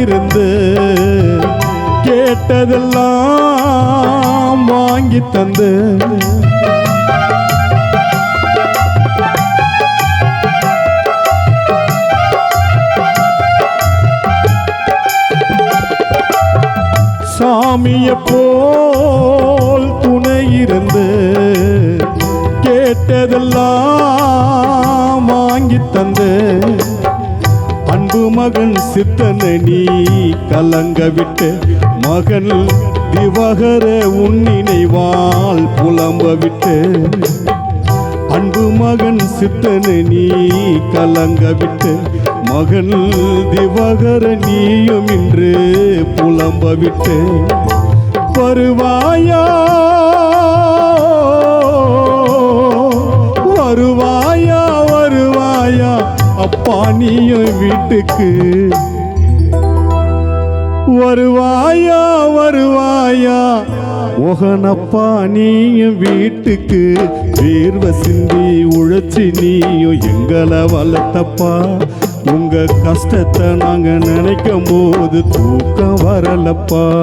இருந்து கேட்டதெல்லாம் வாங்கி தந்து. சாமிய போல் துணை இருந்து கேட்டதெல்லாம் வாங்கி தந்து. மகன் சித்தனை நீ கலங்க விட்டு மகன் திவகர உன்னினைவால் புலம்ப விட்டு அன்பு மகன் சித்தனை நீ கலங்க விட்டு மகன் திவகர நீயும் இன்று புலம்ப விட்டு வருவாயா வருவாயா? அப்பா நீயும் வீட்டுக்கு. வருவாயா வருவாயா? ஒகனப்பா நீயும் வீட்டுக்கு. தீர்வ சிந்தி உழைச்சி நீயும் எங்களை வளர்த்தப்பா. உங்க கஷ்டத்தை நாங்க நினைக்கும் போது தூக்கம் வரலப்பா.